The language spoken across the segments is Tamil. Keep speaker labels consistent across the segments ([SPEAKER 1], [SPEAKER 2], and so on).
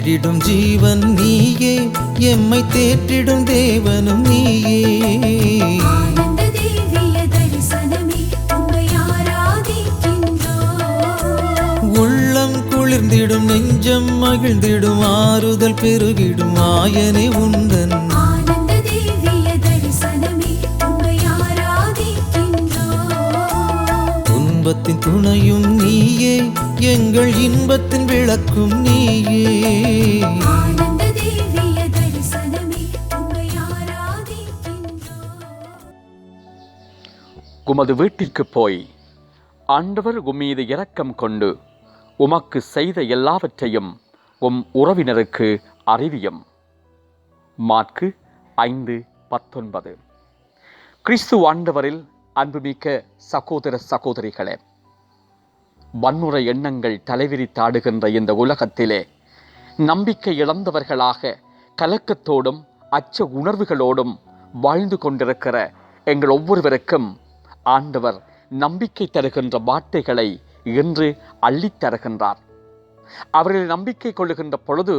[SPEAKER 1] தேற்றிடிடும் ஜீவன் நீயே எம்மை தேற்றிடும் தேவனும் நீயே. உள்ளம் குளிர்ந்திடும் நெஞ்சம் மகிழ்ந்திடும் ஆறுதல் பெருகிடும் ஆயனே உந்தன். துன்பத்தின் துணையும் நீயே எங்கள் இன்பத்தின் விளக்கும் நீயே.
[SPEAKER 2] உமது வீட்டிற்கு போய் ஆண்டவர் உம்மீது இரக்கம் கொண்டு உமக்கு செய்த எல்லாவற்றையும் உம் உறவினருக்கு அறிவியும். மாற்கு ஐந்து பத்தொன்பது. கிறிஸ்து ஆண்டவரில் அன்புமிக்க சகோதர சகோதரிகளே வன்முறை எண்ணங்கள் தலைவிரித்தாடுகின்ற இந்த உலகத்திலே நம்பிக்கை இழந்தவர்களாக கலக்கத்தோடும் அச்ச உணர்வுகளோடும் வாழ்ந்து கொண்டிருக்கிற எங்கள் ஒவ்வொருவருக்கும் ஆண்டவர் நம்பிக்கை தருகின்ற வார்த்தைகளை இன்று அள்ளித் தருகின்றார். அவர்கள் நம்பிக்கை கொள்ளுகின்ற பொழுது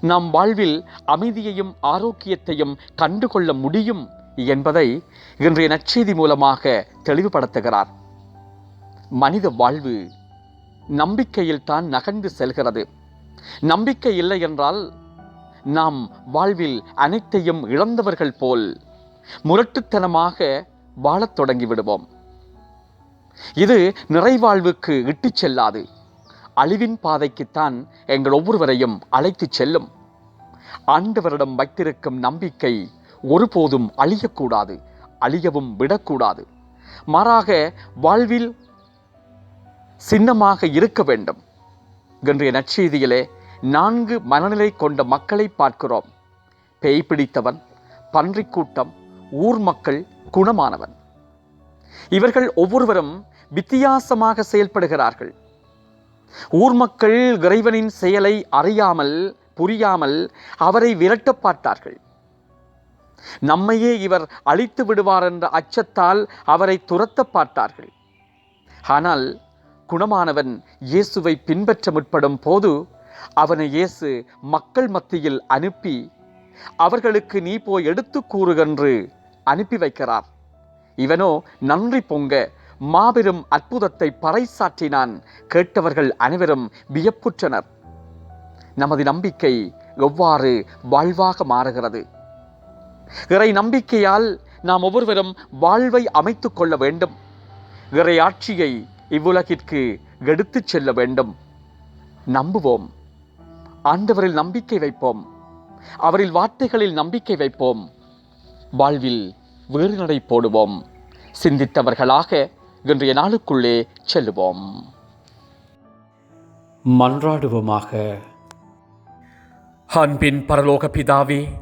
[SPEAKER 2] நம் வாழ்வில் அமைதியையும் ஆரோக்கியத்தையும் கண்டுகொள்ள முடியும் என்பதை இன்றைய நற்செய்தி மூலமாக தெளிவுபடுத்துகிறார். மனித வாழ்வு நம்பிக்கையில் தான் நகர்ந்து செல்கிறது. நம்பிக்கை இல்லை என்றால் நாம் வாழ்வில் அனைத்தையும் இழந்தவர்கள் போல் முரட்டுத்தனமாக வாழத் தொடங்கி விடுவோம் இது நிறைவாழ்வுக்கு இட்டுச் செல்லாது. அழிவின் பாதைக்குத்தான் எங்கள் ஒவ்வொருவரையும் அழைத்துச் செல்லும். ஆண்டவரிடம் வைத்திருக்கும் நம்பிக்கை ஒருபோதும் அழியக்கூடாது அழியவும் விடக்கூடாது. மாறாக வாழ்வில் சின்னமாக இருக்க வேண்டும். இன்றைய நற்செய்தியிலே நான்கு மனநிலை கொண்ட மக்களை பார்க்கிறோம். பேய் பிடித்தவன் பன்றிக் கூட்டம் ஊர் மக்கள் குணமானவன். இவர்கள் ஒவ்வொருவரும் வித்தியாசமாக செயல்படுகிறார்கள். ஊர் மக்கள் இறைவனின் செயலை அறியாமல் புரியாமல் அவரை விரட்டப் பார்த்தார்கள். நம்மையே இவர் அழித்து விடுவார் என்ற அச்சத்தால் அவரை துரத்த பார்த்தார்கள். ஆனால் குணமானவன் இயேசுவை பின்பற்ற முற்படும் போது அவனை இயேசு மக்கள் மத்தியில் அனுப்பி அவர்களுக்கு நீ போய் எடுத்து கூறுகென்று அனுப்பி வைக்கிறார். இவனோ நன்றி பொங்க மாபெரும் அற்புதத்தை பறைசாற்றினான் கேட்டவர்கள் அனைவரும் வியப்புற்றனர். நமது நம்பிக்கை எவ்வாறு வாழ்வாக மாறுகிறது? இறை நம்பிக்கையால் நாம் ஒவ்வொருவரும் வாழ்வை அமைத்துக் கொள்ள வேண்டும். இறை ஆட்சியை இவ்வுலகிற்கு எடுத்துச் செல்ல வேண்டும். நம்புவோம். ஆண்டவரில் நம்பிக்கை வைப்போம். அவரில் வார்த்தைகளில் நம்பிக்கை வைப்போம். வாழ்வில் வேறு நடை போடுவோம். சிந்தித்தவர்களாக இன்றைய நாளுக்குள்ளே செல்லுவோம். மன்றாடுவோமாக. அன்பின் பரலோக பிதாவே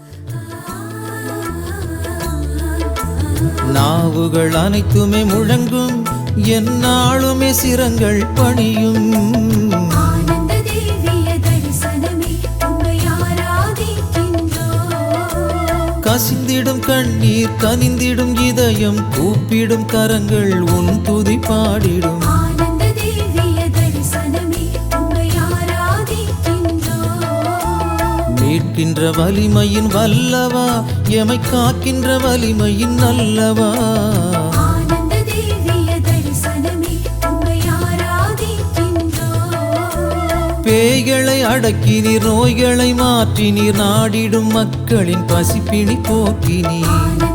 [SPEAKER 1] நாவுகள் அனைத்துமே முழங்கும். எந்நாளுமே சிரங்கள் பணியும். கசிந்திடும் கண்ணீர் கனிந்திடும் இதயம் கூப்பிடும் கரங்கள் உன் துதி பாடிடும். மீட்கின்ற வலிமையின் வல்லவா? எமை காக்கின்ற வலிமையின் நல்லவா? பேய்களை அடக்கினீர் நோய்களை மாற்றினீர் நாடிடும் மக்களின் பசிப்பிணி போக்கினீர்.